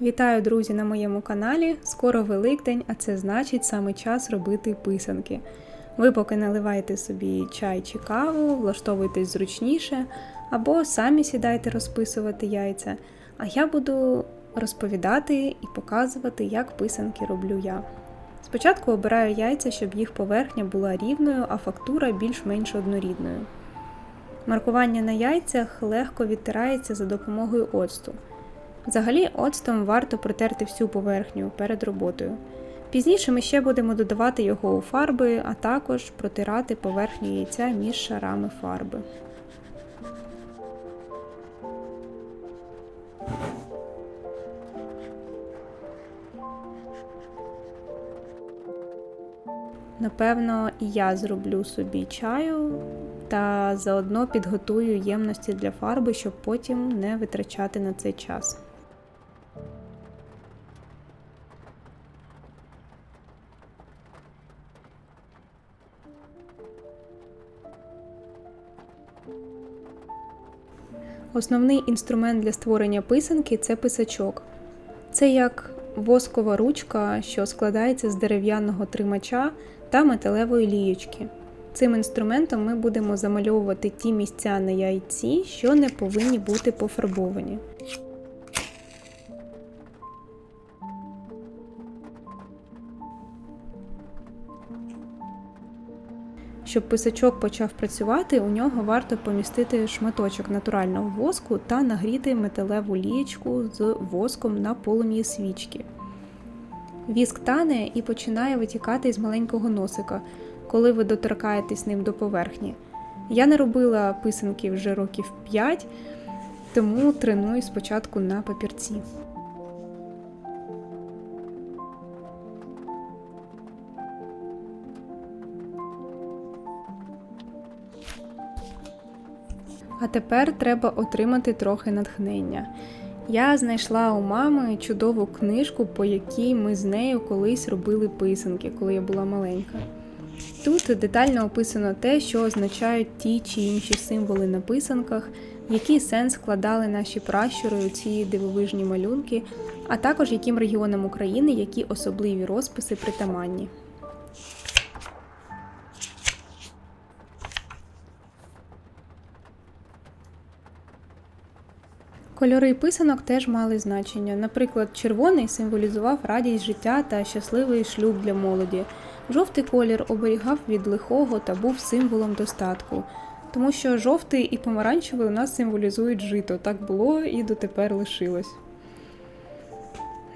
Вітаю, друзі, на моєму каналі. Скоро Великдень, а це значить саме час робити писанки. Ви поки наливайте собі чай чи каву, влаштовуйтесь зручніше, або самі сідайте розписувати яйця. А я буду розповідати і показувати, як писанки роблю я. Спочатку обираю яйця, щоб їх поверхня була рівною, а фактура більш-менш однорідною. Маркування на яйцях легко відтирається за допомогою оцту. Взагалі, оцтом варто протерти всю поверхню перед роботою. Пізніше ми ще будемо додавати його у фарби, а також протирати поверхню яйця між шарами фарби. Напевно, і я зроблю собі чаю та заодно підготую ємності для фарби, щоб потім не витрачати на це час. Основний інструмент для створення писанки це писачок. Це як воскова ручка, що складається з дерев'яного тримача та металевої лієчки. Цим інструментом ми будемо замальовувати ті місця на яйці, що не повинні бути пофарбовані. Щоб писачок почав працювати, у нього варто помістити шматочок натурального воску та нагріти металеву лієчку з воском на полум'ї свічки. Віск тане і починає витікати з маленького носика, коли ви доторкаєтесь ним до поверхні. Я не робила писанки вже років 5, тому треную спочатку на папірці. А тепер треба отримати трохи натхнення. Я знайшла у мами чудову книжку, по якій ми з нею колись робили писанки, коли я була маленька. Тут детально описано те, що означають ті чи інші символи на писанках, який сенс складали наші пращури у ці дивовижні малюнки, а також яким регіонам України які особливі розписи притаманні. Кольори писанок теж мали значення. Наприклад, червоний символізував радість життя та щасливий шлюб для молоді. Жовтий колір оберігав від лихого та був символом достатку, тому що жовтий і помаранчевий у нас символізують жито. Так було і дотепер лишилось.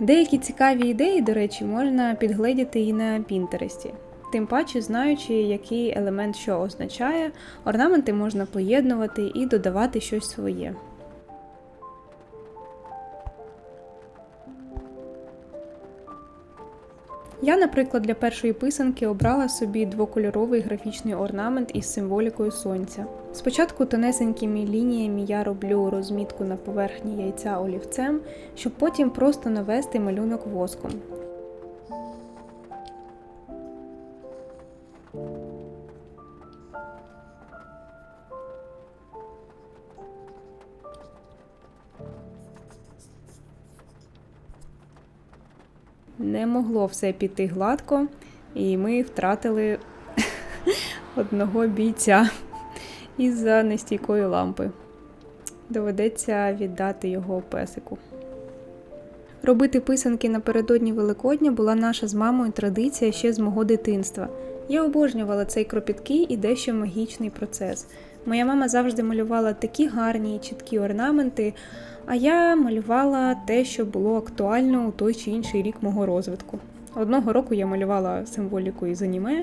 Деякі цікаві ідеї, до речі, можна підгледіти і на Пінтересті. Тим паче, знаючи, який елемент що означає, орнаменти можна поєднувати і додавати щось своє. Я, наприклад, для першої писанки обрала собі двокольоровий графічний орнамент із символікою сонця. Спочатку тонесенькими лініями я роблю розмітку на поверхні яйця олівцем, щоб потім просто навести малюнок воском. Не могло все піти гладко, і ми втратили одного бійця із-за нестійкої лампи. Доведеться віддати його песику. Робити писанки напередодні Великодня була наша з мамою традиція ще з мого дитинства. Я обожнювала цей кропіткий і дещо магічний процес. Моя мама завжди малювала такі гарні і чіткі орнаменти, а я малювала те, що було актуально у той чи інший рік мого розвитку. Одного року я малювала символіку із аніме,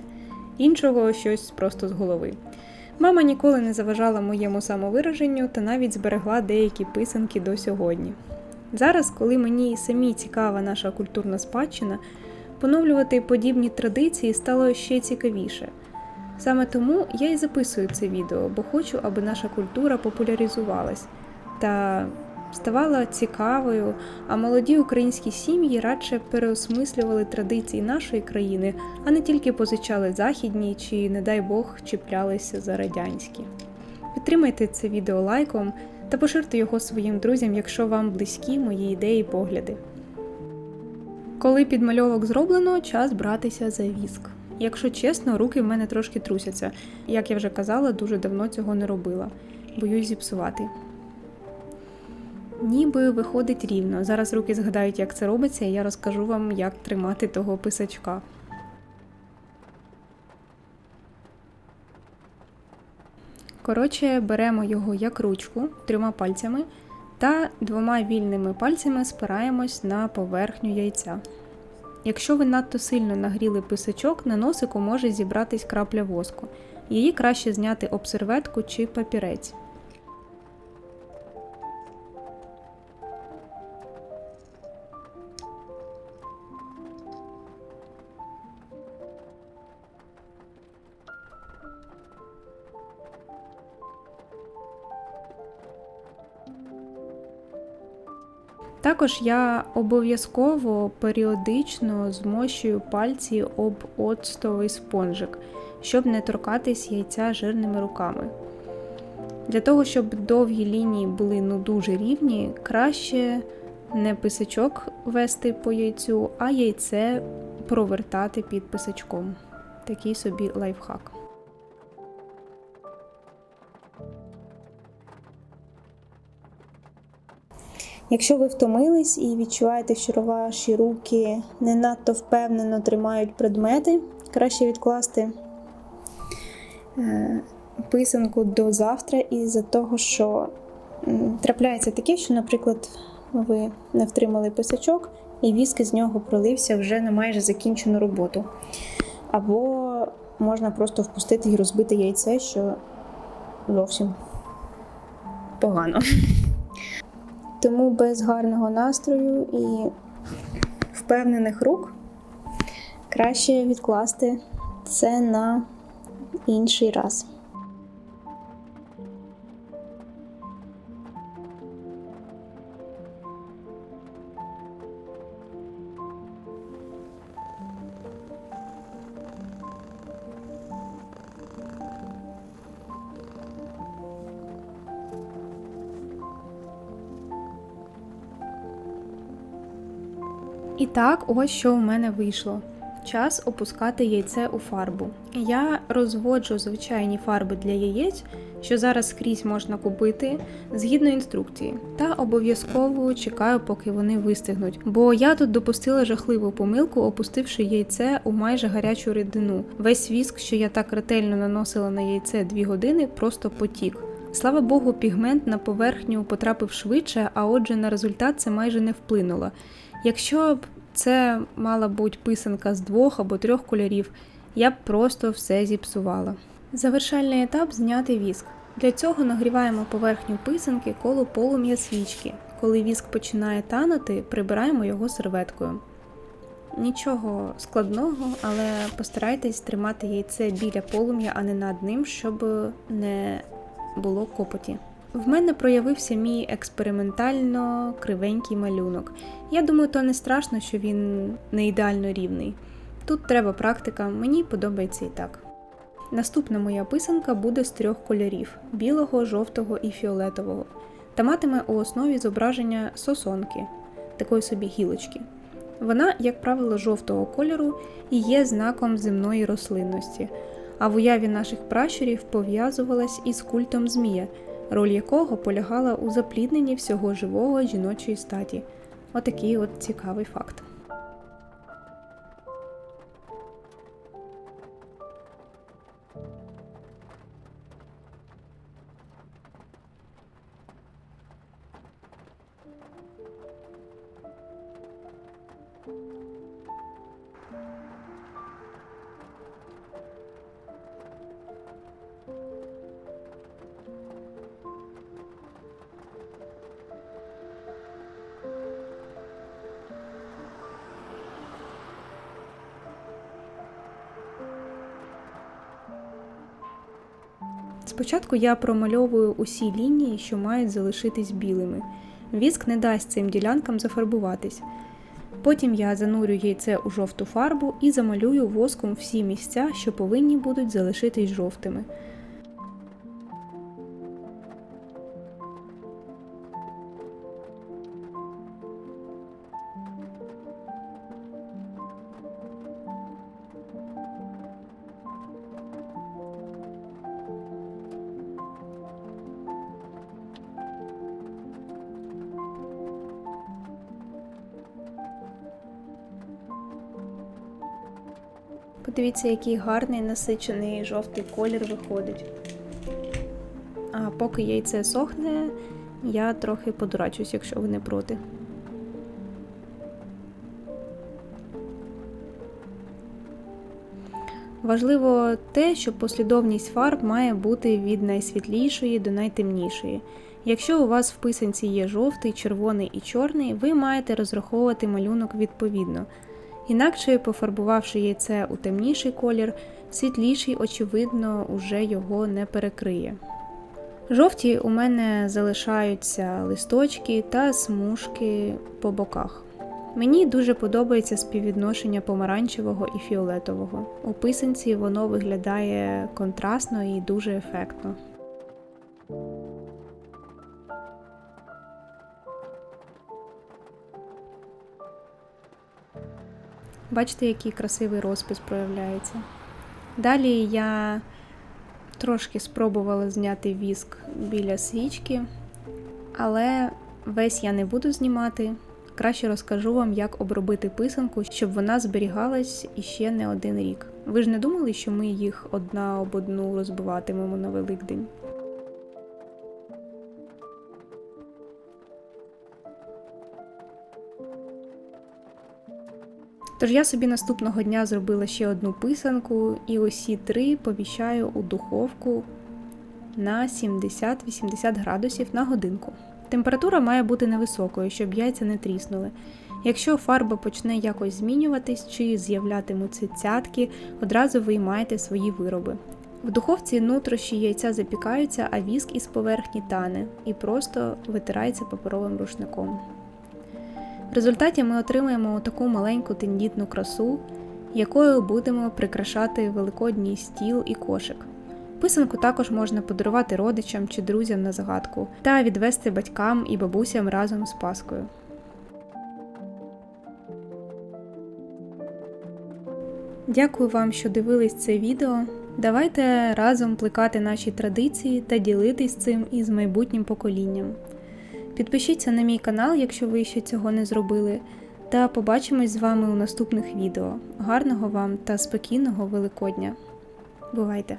іншого щось просто з голови. Мама ніколи не заважала моєму самовираженню та навіть зберегла деякі писанки до сьогодні. Зараз, коли мені самі цікава наша культурна спадщина, поновлювати подібні традиції стало ще цікавіше. Саме тому я і записую це відео, бо хочу, аби наша культура популяризувалась та ставала цікавою, а молоді українські сім'ї радше переосмислювали традиції нашої країни, а не тільки позичали західні чи, не дай Бог, чіплялися за радянські. Підтримайте це відео лайком та поширте його своїм друзям, якщо вам близькі мої ідеї і погляди. Коли підмальовок зроблено, час братися за віск. Якщо чесно, руки в мене трошки трусяться. Як я вже казала, дуже давно цього не робила. Боюсь зіпсувати. Ніби виходить рівно. Зараз руки згадають, як це робиться, і я розкажу вам, як тримати того писачка. Коротше, беремо його як ручку трьома пальцями та двома вільними пальцями спираємось на поверхню яйця. Якщо ви надто сильно нагріли писачок, на носику може зібратись крапля воску. Її краще зняти об серветку чи папірець. Також я обов'язково періодично змощую пальці об оцтовий спонжик, щоб не торкатись яйця жирними руками. Для того, щоб довгі лінії були ну дуже рівні, краще не писачок вести по яйцю, а яйце провертати під писачком. Такий собі лайфхак. Якщо ви втомились і відчуваєте, що ваші руки не надто впевнено тримають предмети, краще відкласти е, писанку до завтра із-за того, що трапляється таке, що, наприклад, ви не втримали писачок, і віск з нього пролився вже на майже закінчену роботу. Або можна просто впустити і розбити яйце, що зовсім погано. Тому без гарного настрою і впевнених рук краще відкласти це на інший раз. І так, ось що в мене вийшло. Час опускати яйце у фарбу. Я розводжу звичайні фарби для яєць, що зараз скрізь можна купити згідно інструкції, та обов'язково чекаю, поки вони вистигнуть. Бо я тут допустила жахливу помилку, опустивши яйце у майже гарячу рідину. Весь віск, що я так ретельно наносила на яйце 2 години, просто потік. Слава Богу, пігмент на поверхню потрапив швидше, а отже, на результат це майже не вплинуло. Якщо б це мала бути писанка з двох або трьох кольорів, я б просто все зіпсувала. Завершальний етап зняти віск. Для цього нагріваємо поверхню писанки коло полум'я свічки. Коли віск починає танути, прибираємо його серветкою. Нічого складного, але постарайтесь тримати яйце біля полум'я, а не над ним, щоб не було копоті. В мене проявився мій експериментально кривенький малюнок. Я думаю, то не страшно, що він не ідеально рівний. Тут треба практика, мені подобається і так. Наступна моя писанка буде з трьох кольорів білого, жовтого і фіолетового, та матиме у основі зображення сосонки, такої собі гілочки. Вона, як правило, жовтого кольору і є знаком земної рослинності, а в уяві наших пращурів пов'язувалась із культом змія, роль якого полягала у заплідненні всього живого жіночої статі. Отакий от цікавий факт. Спочатку я промальовую усі лінії, що мають залишитись білими. Віск не дасть цим ділянкам зафарбуватись. Потім я занурю яйце у жовту фарбу і замалюю воском всі місця, що повинні будуть залишитись жовтими. Подивіться, який гарний насичений жовтий колір виходить. А поки яйце сохне, я трохи подурачусь, якщо ви не проти. Важливо те, що послідовність фарб має бути від найсвітлішої до найтемнішої. Якщо у вас в писанці є жовтий, червоний і чорний, ви маєте розраховувати малюнок відповідно. Інакше, пофарбувавши яйце у темніший колір, світліший, очевидно, уже його не перекриє. Жовті у мене залишаються листочки та смужки по боках. Мені дуже подобається співвідношення помаранчевого і фіолетового. У писанці воно виглядає контрастно і дуже ефектно. Бачите, який красивий розпис проявляється. Далі я трошки спробувала зняти віск біля свічки, але весь я не буду знімати. Краще розкажу вам, як обробити писанку, щоб вона зберігалась іще не один рік. Ви ж не думали, що ми їх одна об одну розбиватимемо на Великдень? Тож я собі наступного дня зробила ще одну писанку, і усі три поміщаю у духовку на 70-80 градусів на годинку. Температура має бути невисокою, щоб яйця не тріснули. Якщо фарба почне якось змінюватись чи з'являтимуться цятки, одразу виймайте свої вироби. В духовці нутрощі яйця запікаються, а віск із поверхні тане і просто витирається паперовим рушником. В результаті ми отримаємо таку маленьку тендітну красу, якою будемо прикрашати великодній стіл і кошик. Писанку також можна подарувати родичам чи друзям на загадку та відвести батькам і бабусям разом з Паскою. Дякую вам, що дивились це відео. Давайте разом плекати наші традиції та ділитись цим із майбутнім поколінням. Підпишіться на мій канал, якщо ви ще цього не зробили, та побачимось з вами у наступних відео. Гарного вам та спокійного Великодня! Бувайте!